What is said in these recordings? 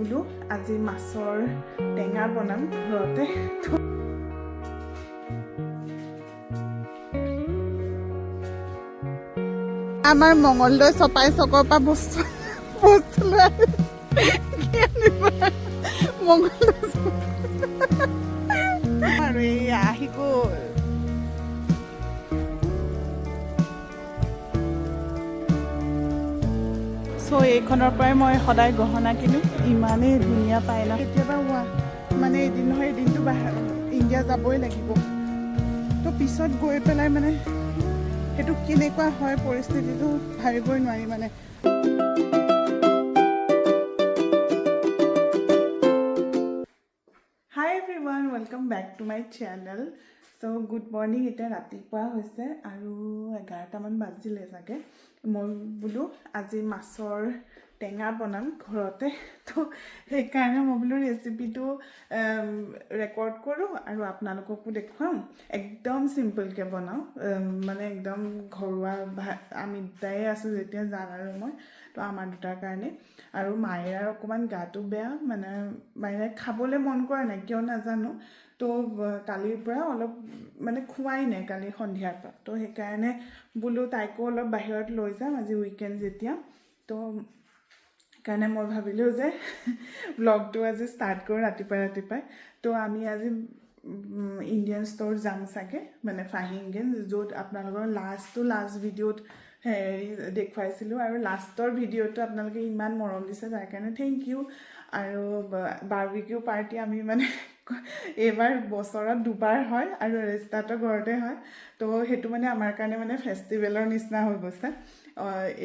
বোলো আজি মাছৰ টেঙা বনাম ঘৰতে। আমাৰ মঙলদৈ চপাই চকৰ পৰা বস্তু বস্তু লৈ মঙলদৈ আৰু এই আহি গ'ল। চ' এইখনৰ পৰাই মই সদায় গহনা কিনো। ইমানেই ধুনীয়া পায় না কেতিয়াবা হোৱা মানে এদিন নহয় এদিনটো ইণ্ডিয়া যাবই লাগিব। তো পিছত গৈ পেলাই মানে সেইটো কেনেকুৱা হয় পৰিস্থিতিটো ভাবিবই নোৱাৰি মানে। Hi everyone welcome back to my channel so' good morning এতিয়া ৰাতিপুৱা হৈছে আৰু এঘাৰটামান বাজিলে চাগে। মই বোলো আজি মাছৰ টেঙা বনাম ঘৰতে। তো সেইকাৰণে মই বোলো ৰেচিপিটো ৰেকৰ্ড কৰোঁ আৰু আপোনালোককো দেখুৱাম। একদম চিম্পলকৈ বনাওঁ। মানে একদম ঘৰুৱা আমি দুটাই আছোঁ যেতিয়া জান আৰু মই, তো আমাৰ দুটাৰ কাৰণে। আৰু মায়েৰাৰ অকণমান গাটো বেয়া মানে মায়েৰাই খাবলৈ মন কৰা নাই, কিয় নাজানো। তো কালিৰ পৰা অলপ মানে খোৱাই নাই কালি সন্ধিয়াৰ পৰা। তো সেইকাৰণে বোলো তাইকো অলপ বাহিৰত লৈ যাম আজি উইকেণ্ড যেতিয়া। তো সেইকাৰণে মই ভাবিলোঁ যে ব্লগটো আজি ষ্টাৰ্ট কৰোঁ ৰাতিপুৱাই ৰাতিপুৱাই। তো আমি আজি ইণ্ডিয়ান ষ্ট'ৰ যাম চাগে মানে ফাহিংগেন, য'ত আপোনালোকৰ লাষ্ট টু লাষ্ট ভিডিঅ'ত হেৰি দেখুৱাইছিলোঁ আৰু লাষ্টৰ ভিডিঅ'টো আপোনালোকে ইমান মৰম দিছে, তাৰ কাৰণে থেংক ইউ আৰু বাৰ্বিকিউ পাৰ্টি আমি মানে এইবাৰ বছৰত দুবাৰ হয় আৰু ৰেষ্টাৰ্টৰ ঘৰতে হয়। তো সেইটো মানে আমাৰ কাৰণে মানে ফেষ্টিভেলৰ নিচিনা হৈ গৈছে।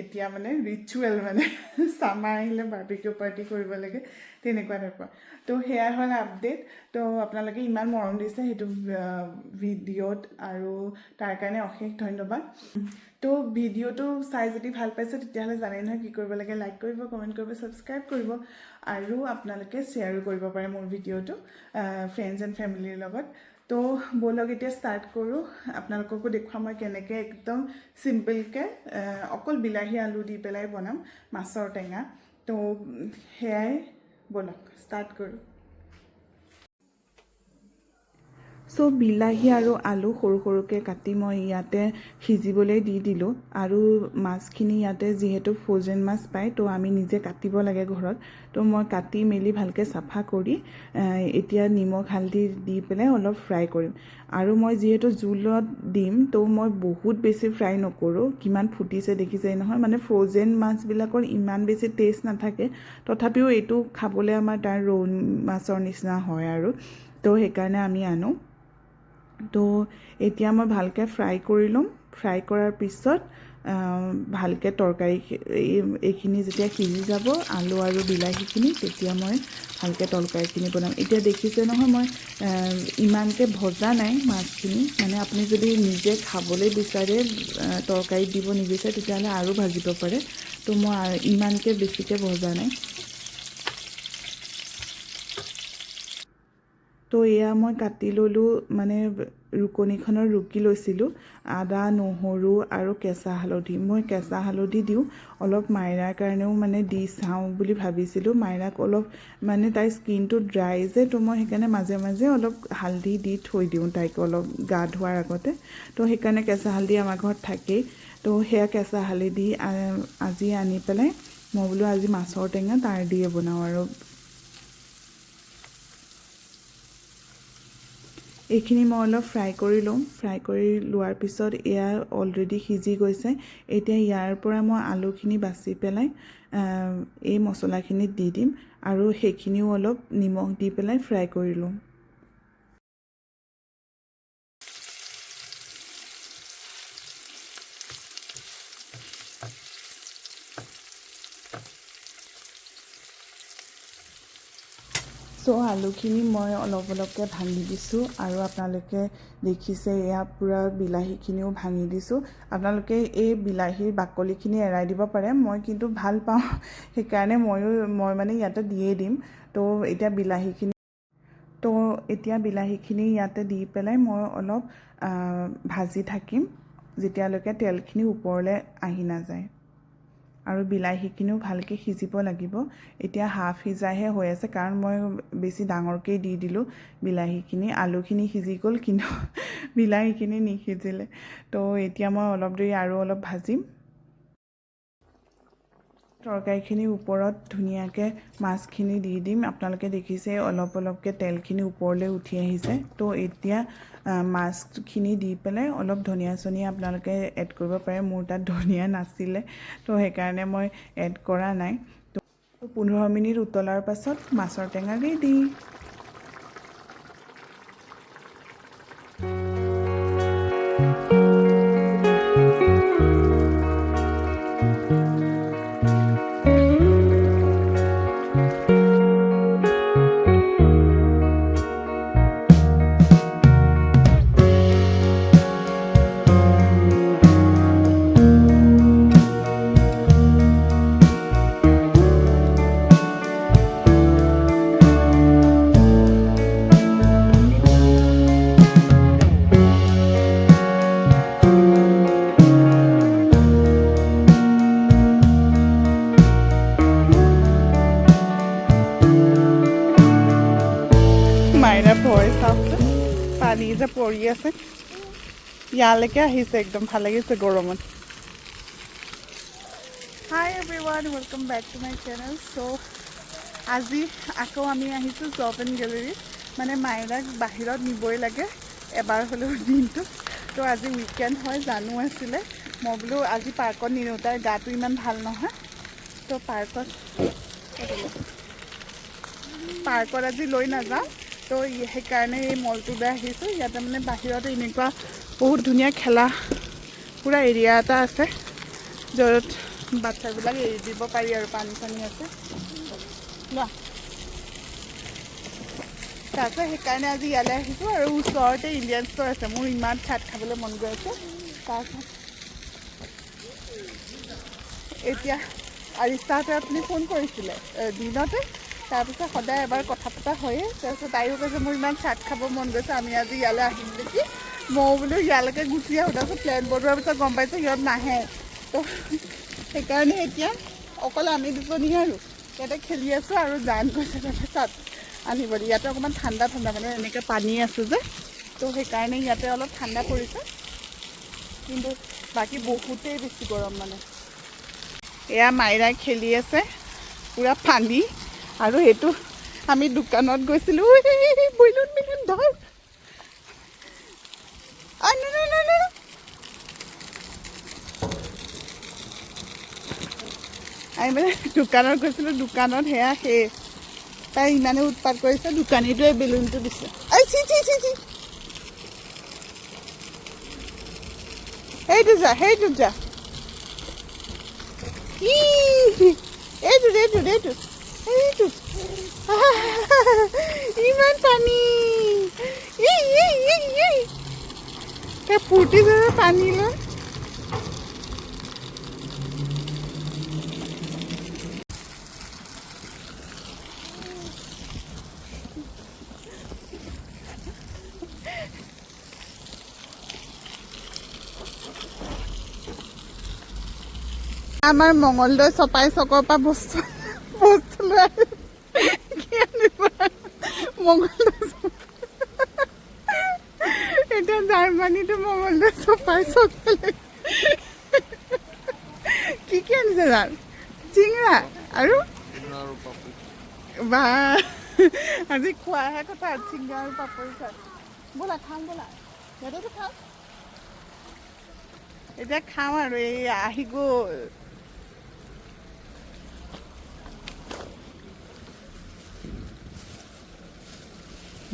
এতিয়া মানে ৰিচুৱেল মানে চামাৰ আহিলে বাৰ্বিকিউ পাৰ্টি কৰিব লাগে, তেনেকুৱা টাইপৰ। তো সেয়া হ'ল আপডেট তো আপোনালোকে ইমান মৰম দিছে সেইটো ভিডিঅ'ত আৰু তাৰ কাৰণে অশেষ ধন্যবাদ। তো ভিডিঅ'টো চাই যদি ভালো পাইছে, তেতিয়াহ'লে জানে নহয় কি কৰিব লাগে লাইক কৰিব কমেণ্ট কৰিব ছাবস্ক্ৰাইব কৰিব আৰু আপোনালোকে শ্বেয়াৰো কৰিব পাৰে মোৰ ভিডিঅ'টো ফ্ৰেণ্ডছ এণ্ড ফেমিলিৰ লগত। তো ব'লক এতিয়া ষ্টাৰ্ট কৰোঁ। আপোনালোককো দেখুৱাম মই কেনেকৈ একদম চিম্পলকৈ অকল বিলাহী আলু দি পেলাই বনাম, মাছৰ টেঙা। তো সেয়াই ব'লক ষ্টাৰ্ট কৰোঁ। চ' বিলাহী আৰু আলু সৰু সৰুকৈ কাটি মই ইয়াতে সিজিবলৈ দি দিলোঁ আৰু মাছখিনি ইয়াতে যিহেতু ফ্ৰ'জেন মাছ পায় তো আমি নিজে কাটিব লাগে ঘৰত। তো মই কাটি মেলি ভালকৈ চাফা কৰি এতিয়া নিমখ হালধি দি পেলাই অলপ ফ্ৰাই কৰিম। আৰু মই যিহেতু জোলত দিম তো মই বহুত বেছি ফ্ৰাই নকৰোঁ। কিমান ফুটিছে দেখিছে নহয় মানে ফ্ৰ'জেন মাছবিলাকৰ ইমান বেছি টেষ্ট নাথাকে। তথাপিও এইটো খাবলৈ আমাৰ তাৰ ৰৌ মাছৰ নিচিনা হয় আৰু। তো সেইকাৰণে আমি আনো। তো এতিয়া মই ভালকৈ ফ্ৰাই কৰি ল'ম। ফ্ৰাই কৰাৰ পিছত ভালকৈ তৰকাৰী এই- এইখিনি যেতিয়া সিজি যাব, আলু আৰু বিলাহীখিনি, তেতিয়া মই ভালকৈ তৰকাৰীখিনি বনাম। এতিয়া দেখিছে নহয় মই ইমানকৈ ভজা নাই মাছখিনি। মানে আপুনি যদি নিজে খাবলৈ বিচাৰে তৰকাৰীত দিব নিবিচাৰে, তেতিয়াহ'লে আৰু ভাজিব পাৰে। তো মই ইমানকৈ বেছিকৈ ভজা নাই। তো এয়া মই কাটি ল'লোঁ মানে ৰুকনিখনত ৰুকি লৈছিলোঁ, আদা, নহৰু আৰু কেঁচা হালধি। মই কেঁচা হালধি দিওঁ, অলপ মাইৰাৰ কাৰণেও মানে দি চাওঁ বুলি ভাবিছিলোঁ। মাইৰাক অলপ মানে তাইৰ স্কিনটো ড্ৰাই যে, তো মই সেইকাৰণে মাজে মাজে অলপ হালধি দি থৈ দিওঁ তাইক অলপ গা ধোৱাৰ আগতে। তো সেইকাৰণে কেঁচা হালধি আমাৰ ঘৰত থাকেই। তো সেয়া কেঁচা হালধি আজি আনি পেলাই মই বোলো আজি মাছৰ টেঙা তাৰ দিয়ে বনাওঁ আৰু। এইখিনি মই অলপ ফ্ৰাই কৰি ল'ম। ফ্ৰাই কৰি লোৱাৰ পিছত এয়া অলৰেডি সিজি গৈছে। এতিয়া ইয়াৰ পৰা মই আলুখিনি বাছি পেলাই এই মছলাখিনিত দি দিম আৰু সেইখিনিও অলপ নিমখ দি পেলাই ফ্ৰাই কৰি ল'ম। চ' আলুখিনি মই অলপ অলপকৈ ভাঙি দিছোঁ আৰু আপোনালোকে দেখিছে এয়া পূৰা বিলাহীখিনিও ভাঙি দিছোঁ। আপোনালোকে এই বিলাহীৰ বাকলিখিনি এৰাই দিব পাৰে মই কিন্তু ভাল পাওঁ সেইকাৰণে ময়ো মই মানে ইয়াতে দিয়েই দিম। তো এতিয়া বিলাহীখিনি তো এতিয়া বিলাহীখিনি ইয়াতে দি পেলাই মই অলপ ভাজি থাকিম যেতিয়ালৈকে তেলখিনি ওপৰলৈ আহি নাযায়। আৰু বিলাহীখিনিও ভালকৈ সিজিব লাগিব। এতিয়া হাফ সিজাহে হৈ আছে, কাৰণ মই বেছি ডাঙৰকৈ দি দিলোঁ বিলাহীখিনি আলুখিনি সিজি গ'ল, কিন্তু বিলাহীখিনি নিসিজিলে। তো এতিয়া মই অলপ দেৰি আৰু অলপ ভাজিম। তৰকাৰীখিনিৰ ওপৰত ধুনীয়াকৈ মাছখিনি দি দিম। আপোনালোকে দেখিছে অলপ অলপকৈ তেলখিনি ওপৰলৈ উঠি আহিছে। তো এতিয়া মাছখিনি দি পেলাই অলপ ধনিয়া চনিয়া আপোনালোকে এড কৰিব পাৰে। মোৰ তাত ধনিয়া নাছিলে, তো সেইকাৰণে মই এড কৰা নাই। তো পোন্ধৰ মিনিট উতলাৰ পাছত মাছৰ টেঙা ৰেডি আছে। ইয়ালৈকে আহিছে, একদম ভালো লাগিছে গৰমত। Hi everyone welcome back to my channel so' আজি আকৌ আমি আহিছোঁ জব এণ্ড গেলেৰী মানে মাইনাক বাহিৰত নিবই লাগে, এবাৰ হ'লেও দিনটো। তো আজি উইকেণ্ড হয়, জানো আছিলে। মই বোলো আজি পাৰ্কত নিনিওঁ তাইৰ গাটো ইমান ভালো নহয়। তো পাৰ্কত পাৰ্কত আজি লৈ নাযাওঁ। তো সেইকাৰণে এই মলটোলৈ আহিছোঁ ইয়াতে মানে বাহিৰত এনেকুৱা বহুত ধুনীয়া খেলা পূৰা এৰিয়া এটা আছে, য'ত বাচ্ছাবিলাক এৰি দিব পাৰি আৰু পানী চানী আছে। লোৱা। তাৰপিছত সেইকাৰণে আজি ইয়ালৈ আহিছোঁ আৰু ওচৰতে ইণ্ডিয়ান ষ্ট'ৰ আছে। মোৰ ইমান চাট খাবলৈ মন গৈ আছে। তাৰপিছত এতিয়া আৰিষ্টাহঁতে আপুনি ফোন কৰিছিলে দিনতে? তাৰপিছত সদায় এবাৰ কথা পতা হয়েই। তাৰপিছত তাইও কৈছে, মোৰ ইমান চাট খাব মন গৈছে, আমি আজি ইয়ালৈ আহিম নেকি? মই বোলো, ইয়ালৈকে গুচি আহোঁ। তাৰপিছত প্লেন বনোৱাৰ পিছত গম পাইছোঁ, সিহঁত নাহে। তো সেইকাৰণে এতিয়া অকল আমি দুজনীহে আৰু। ইয়াতে খেলি আছোঁ আৰু জান গৈছে চাট আনিবলৈ। ইয়াতে অকণমান ঠাণ্ডা ঠাণ্ডা মানে এনেকৈ পানী আছে যে। তো সেইকাৰণে ইয়াতে অলপ ঠাণ্ডা পৰিছে। কিন্তু বাকী বহুতেই বেছি গৰম মানে। এয়া মাইৰাই খেলি আছে। পূৰা পানী আৰু সেইটো আমি দোকানত গৈছিলোঁ। বৈলুন মিলুন ধৰ। আমি মানে দোকানত গৈছিলোঁ দোকানত সেয়া সেই তাই ইমানে উৎপাত কৰিছে দোকানীটোৱে বেলুনটো দিছে। ঐ চি চি চি চি। সেইটো যা সেইটো যা। ই, এইটোত এইটোত। ইমান পানী। ফূৰ্তি কৰে পানী লৈ। আমাৰ মঙলদৈ চপাই চকৰ পৰা বস্তু বস্তু লৈ আহিছে। কি আনিব মঙলদৈ চপাই। এতিয়া জাৰ্মানীটো মঙলদৈ চপাই চকালে কি কি আনিছে জান চিঙৰা আৰু? বা, আজি খোৱাহে কথা চিঙৰা আৰু পাপৰি চাট ব'লা খাওঁ ব'লা। সিহঁতেতো খাওঁ এতিয়া খাওঁ আৰু, এই আহি গ'ল।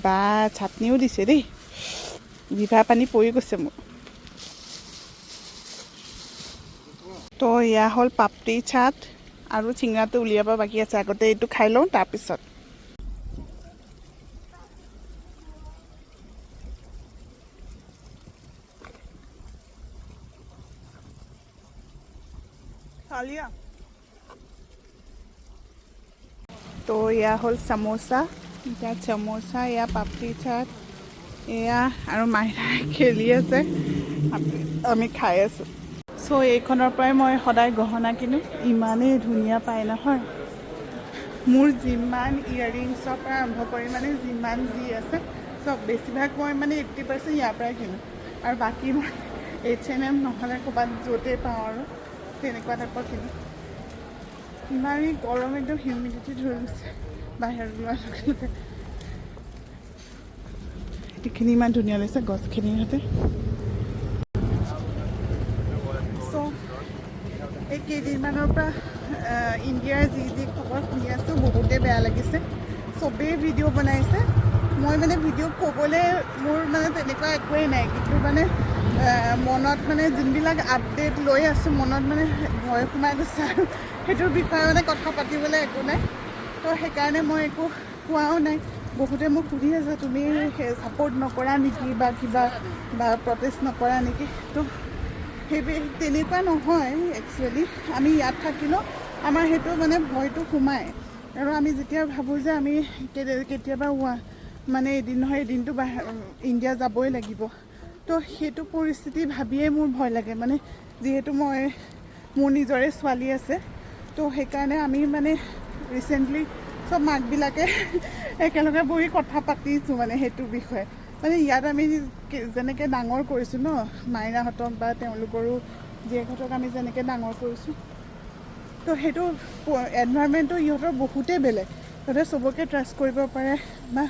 বা চাটনিও দিছে দেই। জিভা পানী পৰি গৈছে মোৰ। তো এয়া হ'ল পাপৰি চাট আৰু চিঙৰাটো উলিয়াব বাকী আছে। আগতে এইটো খাই লওঁ, তাৰপিছত। তো এয়া হ'ল চামোচা। এতিয়া চামোচা এয়া পাপৰি চাট এয়া আৰু মাইনাই খেলি আছে। আমি- খাই আছোঁ। চ' এইখনৰ পৰাই মই সদায় গহনা কিনো। ইমানেই ধুনীয়া পায় নহয়। মোৰ যিমান ইয়েৰিংছৰ পৰা আৰম্ভ কৰি মানে যিমান যি আছে চব বেছিভাগ মই মানে এইট্টি পাৰ্চেণ্ট ইয়াৰ পৰাই কিনো। আৰু বাকী মই এইচ এন এম নহ'লে ক'ৰবাত য'তেই পাওঁ আৰু তেনেকুৱা টাইপৰ কিনো। ইমান এই গৰম একদম হিউমিডিটি ধৰি গৈছে। বাহিৰত এইখিনি ইমান ধুনীয়া লাগিছে, গছখিনিৰ সৈতে। চ' এই কেইদিনমানৰ পৰা ইণ্ডিয়াৰ যি যি খবৰ শুনি আছোঁ বহুতেই বেয়া লাগিছে। চবেই ভিডিঅ' বনাইছে। মই মানে ভিডিঅ' ক'বলৈ মোৰ মানে তেনেকুৱা একোৱেই নাই, কিন্তু মানে মনত মানে যোনবিলাক আপডেট লৈ আছোঁ, মনত মানে ভয় সোমাই গৈছে আৰু। সেইটোৰ বিষয়ে মানে কথা পাতিবলৈ একো নাই। তো সেইকাৰণে মই একো কোৱাও নাই। বহুতে মোক সুধি আছে তুমি ছাপৰ্ট নকৰা নেকি বা কিবা বা প্ৰটেষ্ট নকৰা নেকি? তো সেই তেনেকুৱা নহয় একচুৱেলি আমি ইয়াত থাকিলেও আমাৰ সেইটো মানে ভয়টো সোমায় আৰু আমি যেতিয়া ভাবোঁ যে আমি কেতিয়াবা মানে এদিন নহয় এদিনটো ইণ্ডিয়া যাবই লাগিব। তো সেইটো পৰিস্থিতি ভাবিয়েই মোৰ ভয় লাগে। মানে যিহেতু মই মোৰ নিজৰে ছোৱালী আছে। তো সেইকাৰণে আমি মানে ৰিচেণ্টলি চব মাকবিলাকে একেলগে বহি কথা পাতিছোঁ মানে সেইটো বিষয়ে। মানে ইয়াত আমি যেনেকৈ ডাঙৰ কৰিছোঁ ন মাইনাহঁতক বা তেওঁলোকৰো জীয়েকহঁতক আমি যেনেকৈ ডাঙৰ কৰিছোঁ তো সেইটো এনভাইৰমেণ্টটো ইহঁতৰ বহুতেই বেলেগ। সিহঁতে চবকে ট্ৰাষ্ট কৰিব পাৰে বা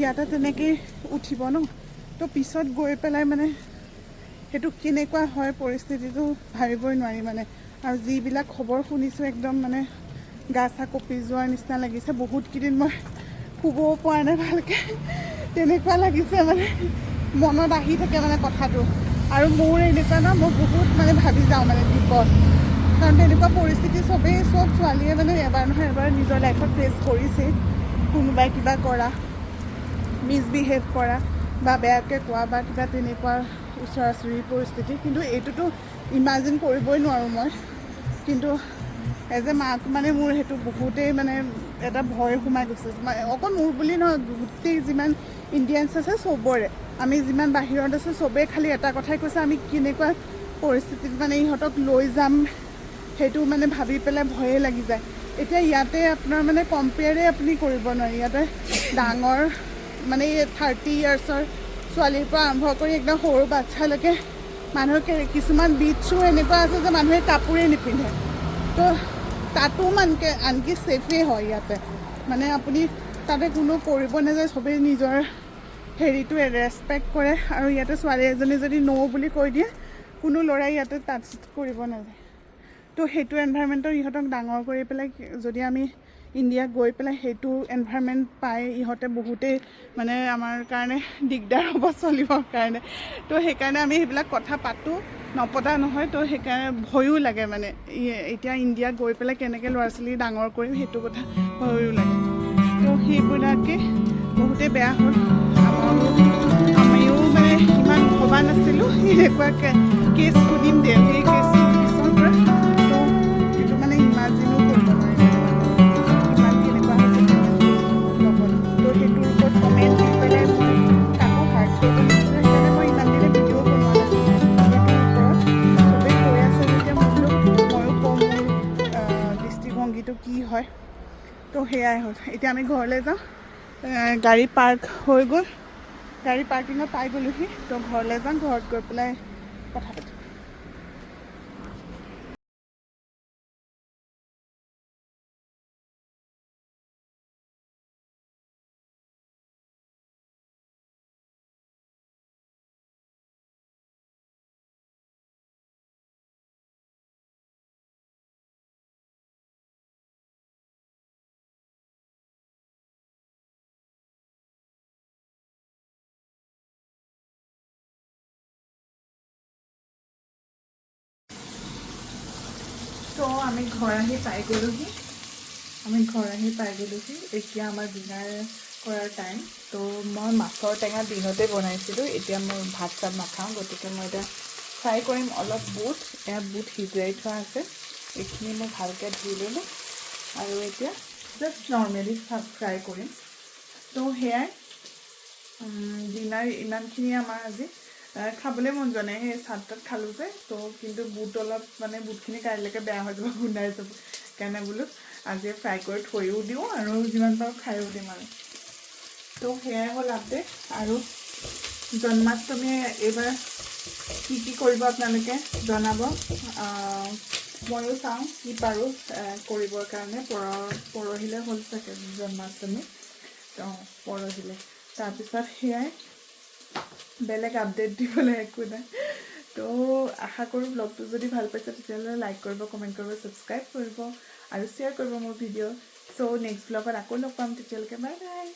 ইয়াতে তেনেকেই উঠিব ন। তো পিছত গৈ পেলাই মানে সেইটো কেনেকুৱা হয় পৰিস্থিতিটো ভাবিবই নোৱাৰি মানে। আৰু যিবিলাক খবৰ শুনিছোঁ একদম মানে গা চা কঁপি যোৱাৰ নিচিনা লাগিছে। বহুতকেইদিন মই শুবও পৰা নাই ভালকৈ। তেনেকুৱা লাগিছে মানে। মনত আহি থাকে মানে কথাটো। আৰু মোৰ এনেকুৱা ন মই বহুত মানে ভাবি যাওঁ মানে বিপদ। কাৰণ তেনেকুৱা পৰিস্থিতি চবেই চব ছোৱালীয়ে মানে এবাৰ নহয় এবাৰ নিজৰ লাইফত ফেচ কৰিছেই কোনোবাই কিবা কৰা মিছবিহেভ কৰা বা বেয়াকৈ কোৱা বা কিবা তেনেকুৱা ওচৰা ওচৰি পৰিস্থিতি। কিন্তু এইটোতো ইমাজিন কৰিবই নোৱাৰোঁ মই। কিন্তু এজ এ মাক মানে মোৰ সেইটো বহুতেই মানে এটা ভয় সোমাই গৈছে। অকল মোৰ বুলি নহয় গোটেই যিমান ইণ্ডিয়ানছ আছে চবৰে। আমি যিমান বাহিৰত আছোঁ চবেই খালি এটা কথাই কৈছে আমি কেনেকুৱা পৰিস্থিতিত মানে ইহঁতক লৈ যাম সেইটো মানে ভাবি পেলাই ভয়ে লাগি যায়। এতিয়া ইয়াতে আপোনাৰ মানে কম্পেয়াৰে আপুনি কৰিব নোৱাৰি। ইয়াতে ডাঙৰ মানে থাৰ্টি ইয়াৰ্ছৰ ছোৱালীৰ পৰা আৰম্ভ কৰি একদম সৰু বাচ্ছালৈকে মানুহৰ কে- কিছুমান বিটছো এনেকুৱা আছে যে মানুহে কাপোৰেই নিপিন্ধে। তো তাতো মানকে আনকি ছেফেই হয় ইয়াতে। মানে আপুনি তাতে কোনো কৰিব নাযায়, চবেই নিজৰ হেৰিটো ৰেচপেক্ট কৰে। আৰু ইয়াতে ছোৱালী এজনী যদি ন' বুলি কৈ দিয়ে, কোনো ল'ৰাই ইয়াতে টাচ কৰিব নাযায়। তো সেইটো এনভাইৰমেণ্টত ইহঁতক ডাঙৰ কৰি পেলাই যদি আমি ইণ্ডিয়াত গৈ পেলাই সেইটো এনভাইৰমেণ্ট পাই ইহঁতে বহুতেই মানে আমাৰ কাৰণে দিগদাৰ হ'ব চলিবৰ কাৰণে। তো সেইকাৰণে আমি সেইবিলাক কথা পাতোঁ নপতা নহয় তো সেইকাৰণে ভয়ো লাগে মানে। এতিয়া ইণ্ডিয়াত গৈ পেলাই কেনেকৈ ল'ৰা ছোৱালী ডাঙৰ কৰিম সেইটো কথা ভয়ো লাগে। তো সেইবিলাকে বহুতেই বেয়া হ'ল। আমিও মানে ইমান ভবা নাছিলোঁ এনেকুৱা তো সেয়াই হ'ল। এতিয়া আমি ঘৰলৈ যাওঁ। গাড়ী পাৰ্ক হৈ গ'ল। গাড়ী পাৰ্কিঙত পাই গ'লোহি। তো ঘৰলৈ যাওঁ ঘৰত গৈ পেলাই কথা পাতিম। তো আমি ঘৰ আহি পাই গ'লোহি। আমি ঘৰ আহি পাই গ'লোহি। এতিয়া আমাৰ ডিনাৰ কৰাৰ টাইম তো মই মাছৰ টেঙা দিনতে বনাইছিলোঁ। এতিয়া মই ভাত চাত নাখাওঁ। গতিকে মই এতিয়া ফ্ৰাই কৰিম অলপ বুট। এয়া বুট সিজুৱাই থোৱা আছে। এইখিনি মই ভালকৈ ধুই ল'লোঁ। আৰু এতিয়া জাষ্ট নৰ্মেলি ফ্ৰাই কৰিম। তো সেয়াই। ডিনাৰ ইমানখিনিয়ে আমাৰ আজি। খাবলৈ মন যোৱা নাই। সেই চাট খালোঁ যে, তো কিন্তু বুট অলপ মানে বুটখিনি কাইলৈকে বেয়া হৈ যাব, গোন্ধাই যাব। সেইকাৰণে বোলো আজি ফ্ৰাই কৰি থৈও দিওঁ আৰু যিমান পাৰোঁ খায়ো দিম আৰু। তো সেয়াই হ'ল আপডেট আৰু জন্মাষ্টমী এইবাৰ কি কি কৰিব আপোনালোকে জনাব? ময়ো চাওঁ কি পাৰোঁ কৰিবৰ কাৰণে। পৰ, পৰহিলৈ হ'ল চাগে জন্মাষ্টমী। অঁ পৰহিলৈ। তাৰপিছত সেয়াই। বেলেগ আপডেট দিবলৈ একো নাই। তো আশা কৰোঁ ব্লগটো যদি ভালো পাইছে, তেতিয়াহ'লে লাইক কৰিব কমেণ্ট কৰিব ছাবস্ক্ৰাইব কৰিব আৰু শ্বেয়াৰ কৰিব মোৰ ভিডিঅ' চ' নেক্সট ব্লগত আকৌ লগ পাম, তেতিয়ালৈকে বাই বাই